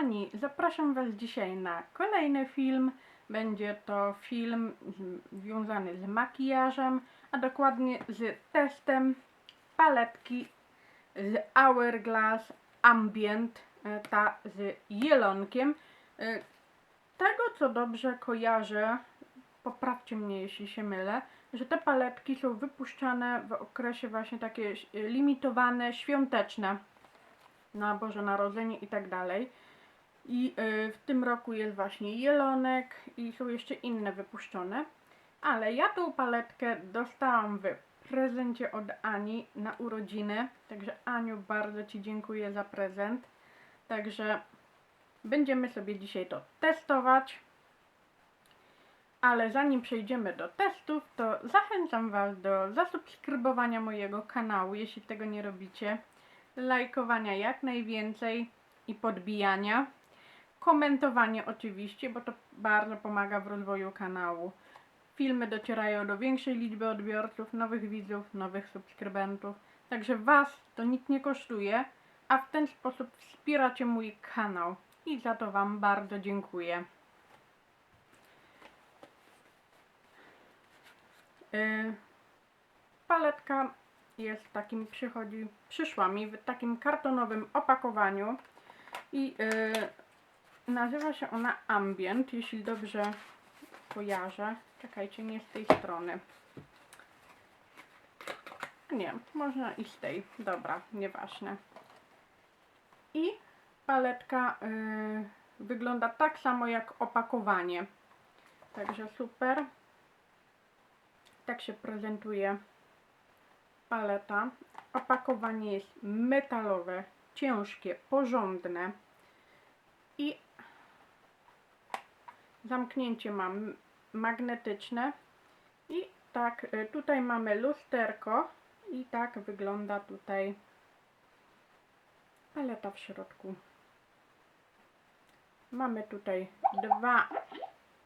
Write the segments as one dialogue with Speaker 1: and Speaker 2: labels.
Speaker 1: Kochani, zapraszam Was dzisiaj na kolejny film. Będzie to film związany z makijażem, a dokładnie z testem paletki z Hourglass Ambient, e, ta z jelonkiem. E, Tego co dobrze kojarzę, poprawcie mnie jeśli się mylę, że te paletki są wypuszczane w okresie właśnie takie e, limitowane, świąteczne na Boże Narodzenie i tak dalej. I y, w tym roku jest właśnie jelonek i są jeszcze inne wypuszczone. Ale ja tą paletkę dostałam w prezencie od Ani na urodziny. Także Aniu, bardzo Ci dziękuję za prezent. Także będziemy sobie dzisiaj to testować. Ale zanim przejdziemy do testów, to zachęcam Was do zasubskrybowania mojego kanału, jeśli tego nie robicie lajkowania jak najwięcej i podbijania. Komentowanie oczywiście, bo to bardzo pomaga w rozwoju kanału. Filmy docierają do większej liczby odbiorców, nowych widzów, nowych subskrybentów. Także Was to nic nie kosztuje, a w ten sposób wspieracie mój kanał. I za to Wam bardzo dziękuję. Yy, paletka jest w takim, przychodzi, przyszła mi w takim kartonowym opakowaniu i yy, nazywa się ona Ambient, jeśli dobrze kojarzę. Czekajcie, nie z tej strony. Nie, można i z tej. Dobra, nieważne. I paletka yy, wygląda tak samo jak opakowanie. Także super. Tak się prezentuje paleta. Opakowanie jest metalowe, ciężkie, porządne i zamknięcie mam magnetyczne i tak y, tutaj mamy lusterko i tak wygląda tutaj paleta w środku. Mamy tutaj dwa,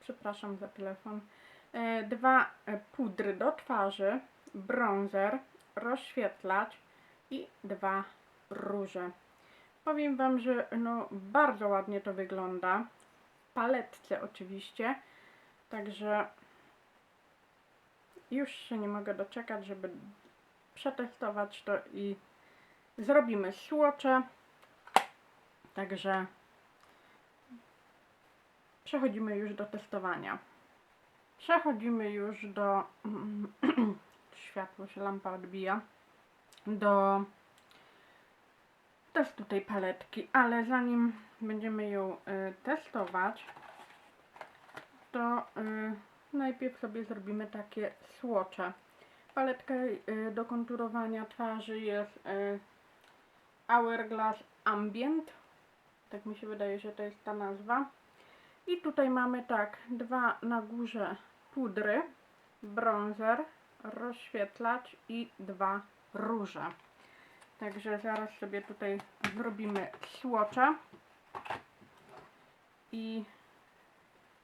Speaker 1: przepraszam za telefon, e, dwa e, pudry do twarzy, bronzer, rozświetlacz i dwa róże. Powiem Wam, że no bardzo ładnie to wygląda. Paletce oczywiście. Także już się nie mogę doczekać, żeby przetestować to i zrobimy słocze. Także przechodzimy już do testowania. Przechodzimy już do światło się lampa odbija do testu tej paletki, ale zanim będziemy ją y, testować, to y, najpierw sobie zrobimy takie słocze. Paletka y, do konturowania twarzy jest y, Hourglass Ambient. Tak mi się wydaje, że to jest ta nazwa. I tutaj mamy tak, dwa na górze pudry, bronzer, rozświetlacz i dwa róże. Także zaraz sobie tutaj zrobimy słocze i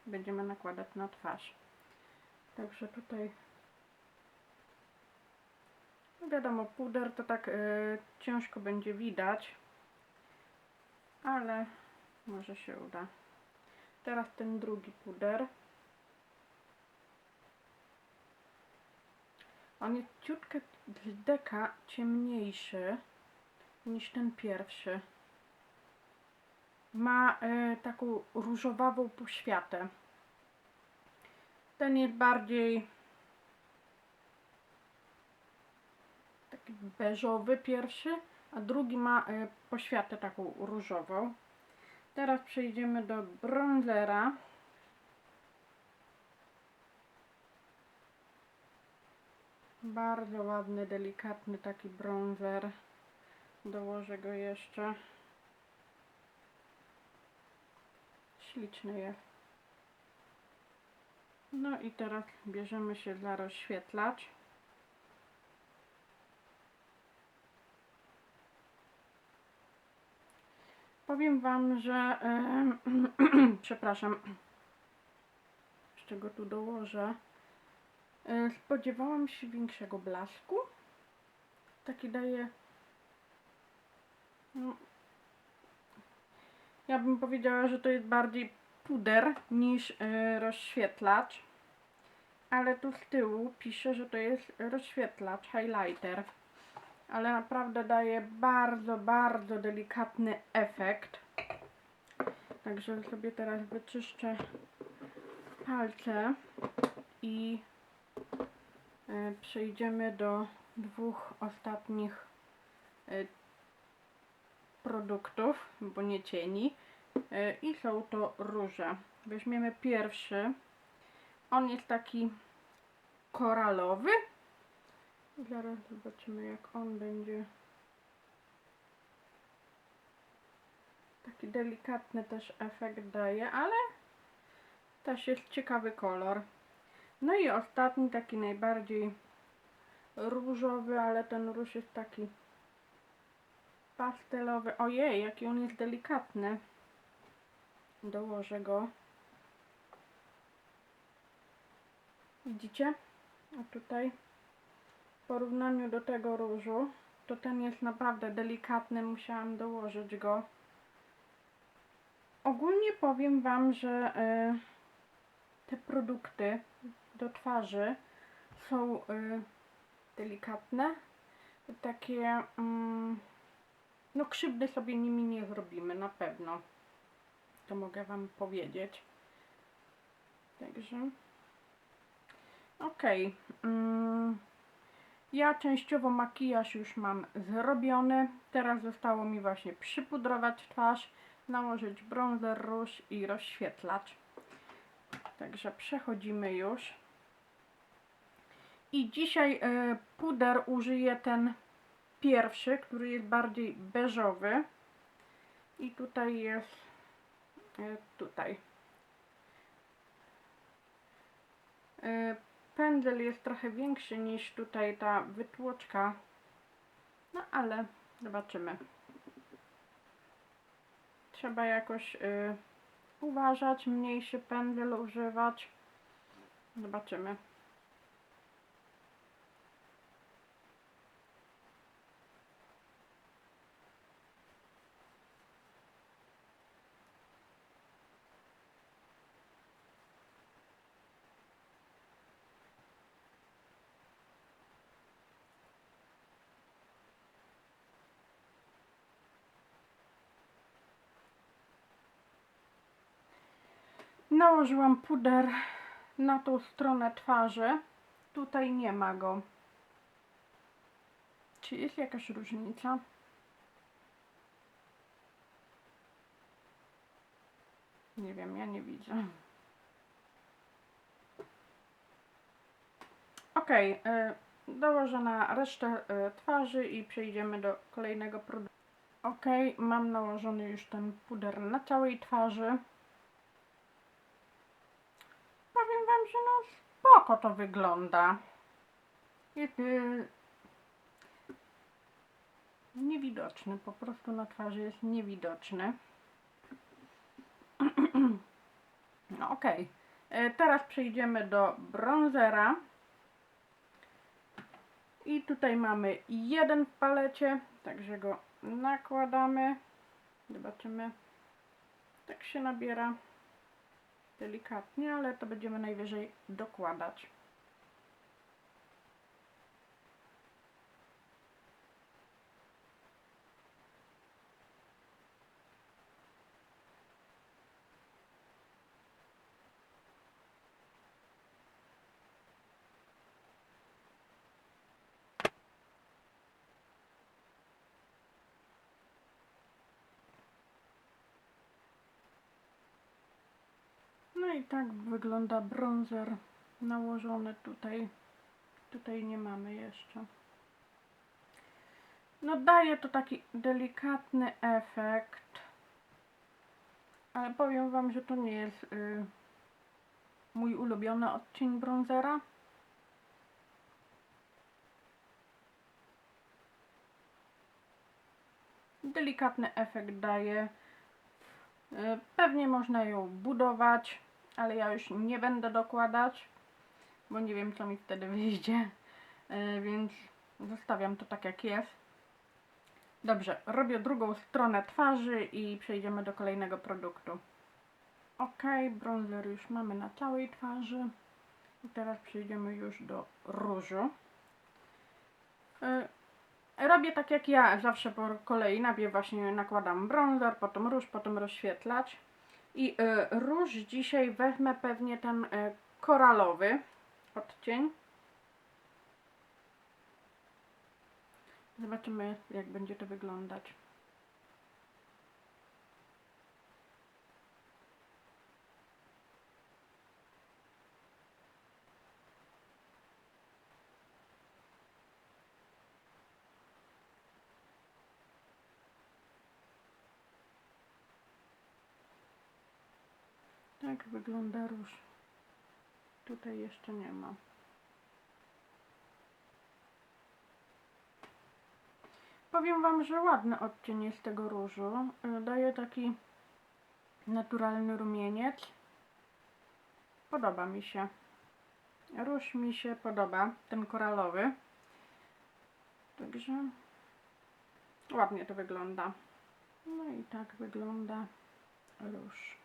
Speaker 1: będziemy nakładać na twarz. Także tutaj no wiadomo, puder to tak y, ciężko będzie widać, ale może się uda. Teraz ten drugi puder. On jest ciutkę z deka ciemniejszy niż ten pierwszy. Ma y, taką różowawą poświatę. Ten jest bardziej taki beżowy pierwszy, a drugi ma y, poświatę taką różową. Teraz przejdziemy do bronzera. Bardzo ładny, delikatny taki bronzer. Dołożę go jeszcze. Śliczny jest. No i teraz bierzemy się za rozświetlacz. Powiem Wam, że przepraszam, z czego tu dołożę. E, Spodziewałam się większego blasku. Taki daje. No, Ja bym powiedziała, że to jest bardziej puder niż y, rozświetlacz. Ale tu z tyłu pisze, że to jest rozświetlacz, highlighter. Ale naprawdę daje bardzo, bardzo delikatny efekt. Także sobie teraz wyczyszczę palce i przejdziemy do dwóch ostatnich y, produktów, bo nie cieni. Y, I są to róże. Weźmiemy pierwszy. On jest taki koralowy. Zaraz zobaczymy jak on będzie. Taki delikatny też efekt daje, ale też jest ciekawy kolor. No i ostatni, taki najbardziej różowy, ale ten róż jest taki pastelowy. Ojej, jaki on jest delikatny. Dołożę go. Widzicie? A tutaj w porównaniu do tego różu, to ten jest naprawdę delikatny. Musiałam dołożyć go. Ogólnie powiem Wam, że y, te produkty do twarzy są y, delikatne. Takie, mm, no krzywdy sobie nimi nie zrobimy, na pewno. To mogę Wam powiedzieć. Także, okej. Mm, ja częściowo makijaż już mam zrobiony. Teraz zostało mi właśnie przypudrować twarz, nałożyć bronzer, róż i rozświetlacz. Także przechodzimy już. I dzisiaj y, puder użyję ten pierwszy, który jest bardziej beżowy. I tutaj jest y, tutaj. Y, pędzel jest trochę większy niż tutaj ta wytłoczka. No ale zobaczymy. Trzeba jakoś y, uważać, mniejszy pędzel używać. Zobaczymy. Nałożyłam puder na tą stronę twarzy. Tutaj nie ma go. Czy jest jakaś różnica? Nie wiem, ja nie widzę. Ok, dołożę na resztę y, twarzy i przejdziemy do kolejnego produktu. Ok, mam nałożony już ten puder na całej twarzy. Powiem wam, że no spoko to wygląda. Jest niewidoczny, po prostu na twarzy jest niewidoczny. No okej. Okay. Teraz przejdziemy do bronzera. I tutaj mamy jeden w palecie, także go nakładamy. Zobaczymy. Tak się nabiera delikatnie, ale to będziemy najwyżej dokładać. No i tak wygląda bronzer nałożony tutaj. Tutaj nie mamy jeszcze. No daje to taki delikatny efekt. Ale powiem Wam, że to nie jest y, mój ulubiony odcień bronzera. Delikatny efekt daje. Y, pewnie można ją budować ale ja już nie będę dokładać, bo nie wiem co mi wtedy wyjdzie, e, więc zostawiam to tak jak jest. Dobrze, robię drugą stronę twarzy i przejdziemy do kolejnego produktu. Ok, bronzer już mamy na całej twarzy. I teraz przejdziemy już do różu. Y, Robię tak jak ja, zawsze po kolei. Najpierw właśnie nakładam bronzer, potem róż, potem rozświetlacz. I y, róż dzisiaj wezmę pewnie ten y, koralowy odcień. Zobaczymy, jak będzie to wyglądać. Tak wygląda róż. Tutaj jeszcze nie ma. Powiem Wam, że ładny odcień jest tego różu. Y, Daje taki naturalny rumieniec. Podoba mi się. Róż mi się podoba, ten koralowy. Także ładnie to wygląda. No i tak wygląda róż.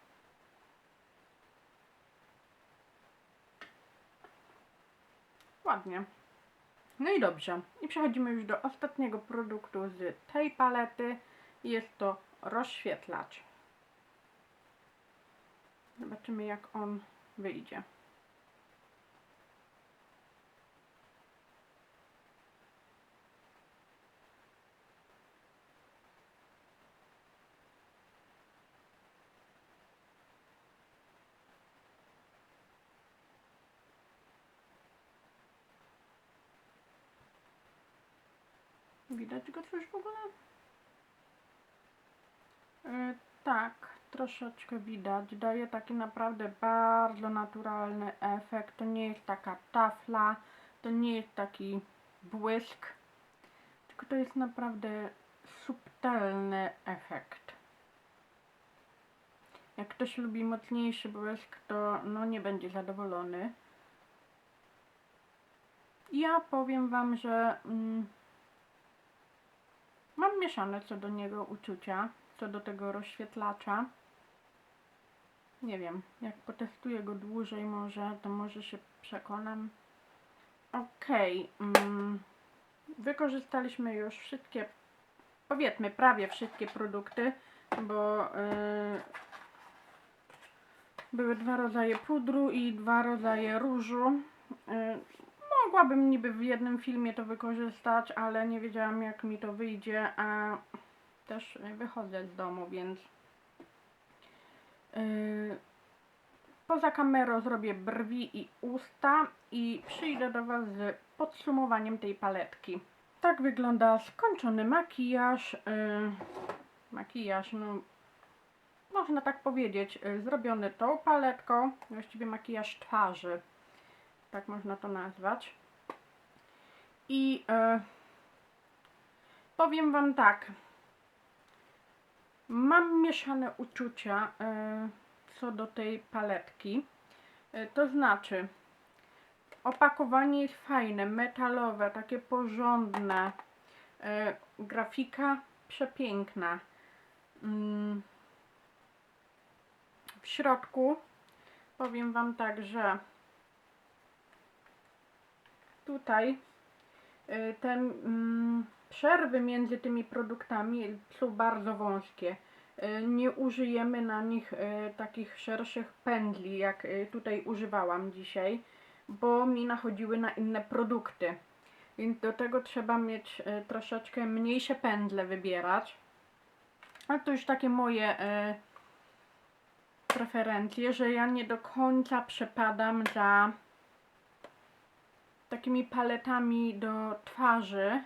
Speaker 1: Ładnie. No i dobrze. I przechodzimy już do ostatniego produktu z tej palety. Jest to rozświetlacz. Zobaczymy jak on wyjdzie. Widać go coś w ogóle? E, tak, troszeczkę widać. Daje taki naprawdę bardzo naturalny efekt. To nie jest taka tafla, to nie jest taki błysk, tylko to jest naprawdę subtelny efekt. Jak ktoś lubi mocniejszy błysk, to no nie będzie zadowolony. Ja powiem Wam, że mm, mam mieszane co do niego uczucia, co do tego rozświetlacza. Nie wiem, jak potestuję go dłużej może, to może się przekonam. Okej, mm, wykorzystaliśmy już wszystkie, powiedzmy prawie wszystkie produkty, bo yy, były dwa rodzaje pudru i dwa rodzaje różu. Yy, mogłabym niby w jednym filmie to wykorzystać, ale nie wiedziałam jak mi to wyjdzie, a też wychodzę z domu, więc yy, poza kamerą zrobię brwi i usta i przyjdę do Was z podsumowaniem tej paletki. Tak wygląda skończony makijaż. Yy, makijaż, no można tak powiedzieć, yy, zrobiony tą paletką, właściwie makijaż twarzy, tak można to nazwać. I yy, powiem Wam tak, mam mieszane uczucia yy, co do tej paletki. Yy, to znaczy, opakowanie jest fajne, metalowe, takie porządne, yy, grafika przepiękna. Mm. W środku powiem Wam tak, że tutaj te mm, przerwy między tymi produktami są bardzo wąskie. Y, Nie użyjemy na nich y, takich szerszych pędli, jak tutaj używałam dzisiaj, bo mi nachodziły na inne produkty. Więc do tego trzeba mieć troszeczkę mniejsze pędle wybierać. Ale to już takie moje preferencje, że ja nie do końca przepadam za takimi paletami do twarzy.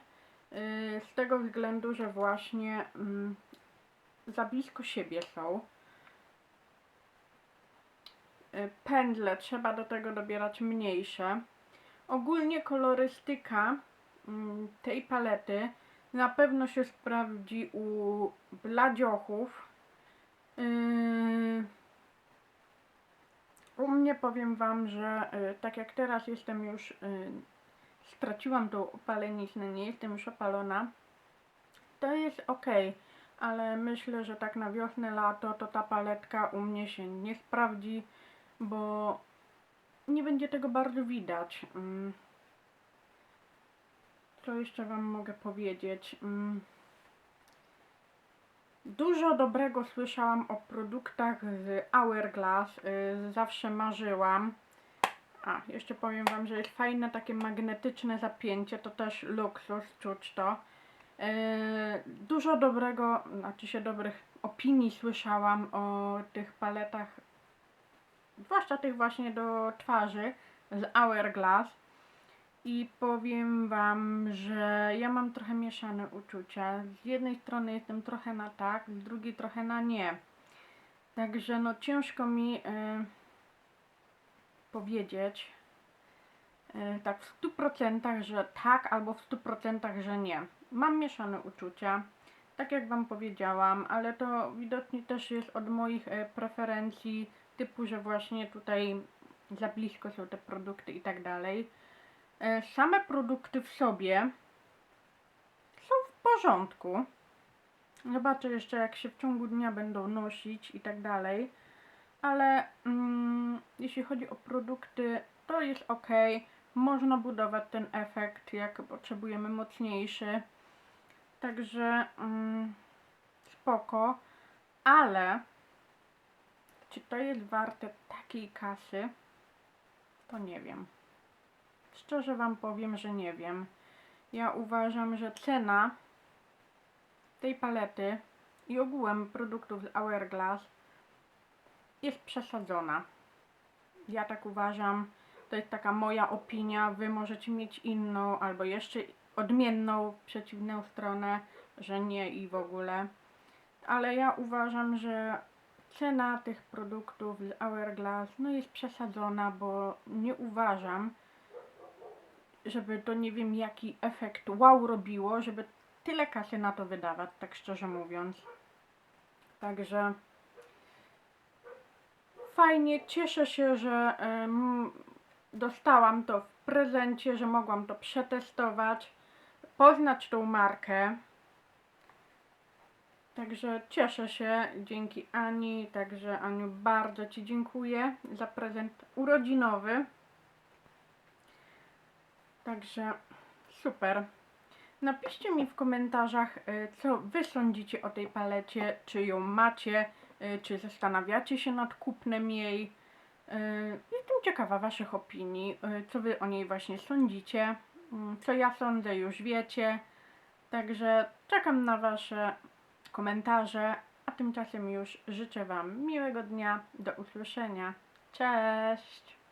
Speaker 1: y, Z tego względu, że właśnie mm, za blisko siebie są. Y, Pędle trzeba do tego dobierać mniejsze. Ogólnie kolorystyka mm, tej palety na pewno się sprawdzi u bladziochów. Yy, u mnie powiem Wam, że y, tak jak teraz jestem już, y, straciłam tą opaleniznę, nie jestem już opalona, to jest ok, ale myślę, że tak na wiosnę, lato to ta paletka u mnie się nie sprawdzi, bo nie będzie tego bardzo widać. Mm. Co jeszcze Wam mogę powiedzieć? Dużo dobrego słyszałam o produktach z Hourglass. y, Zawsze marzyłam. A, jeszcze powiem Wam, że jest fajne takie magnetyczne zapięcie. To też luksus, czuć to. Y, Dużo dobrego, znaczy się dobrych opinii słyszałam o tych paletach, zwłaszcza tych właśnie do twarzy z Hourglass. I powiem Wam, że ja mam trochę mieszane uczucia. Z jednej strony jestem trochę na tak, z drugiej trochę na nie. Także no ciężko mi e, powiedzieć e, tak w 100%, że tak, albo w 100%, że nie. Mam mieszane uczucia, tak jak Wam powiedziałam, ale to widocznie też jest od moich e, preferencji, typu, że właśnie tutaj za blisko są te produkty i tak dalej. E, Same produkty w sobie są w porządku. Zobaczę jeszcze, jak się w ciągu dnia będą nosić i tak dalej. Ale mm, jeśli chodzi o produkty, to jest ok. Można budować ten efekt, jak potrzebujemy mocniejszy. Także mm, spoko. Ale czy to jest warte takiej kasy? To nie wiem. Szczerze Wam powiem, że nie wiem. Ja uważam, że cena tej palety i ogółem produktów z Hourglass jest przesadzona. Ja tak uważam. To jest taka moja opinia. Wy możecie mieć inną albo jeszcze odmienną, przeciwną stronę, że nie i w ogóle. Ale ja uważam, że cena tych produktów z Hourglass no jest przesadzona, bo nie uważam, żeby to nie wiem jaki efekt wow robiło, żeby tyle kasy na to wydawać, tak szczerze mówiąc. Także fajnie, cieszę się, że dostałam to w prezencie, że mogłam to przetestować, poznać tą markę. Także cieszę się dzięki Ani, także Aniu bardzo Ci dziękuję za prezent urodzinowy. Także super. Napiszcie mi w komentarzach, y, co Wy sądzicie o tej palecie, czy ją macie, y, czy zastanawiacie się nad kupnem jej. Y, Jestem ciekawa Waszych opinii, co Wy o niej właśnie sądzicie. Mm, Co ja sądzę, już wiecie. Także czekam na Wasze komentarze, a tymczasem już życzę Wam miłego dnia. Do usłyszenia. Cześć!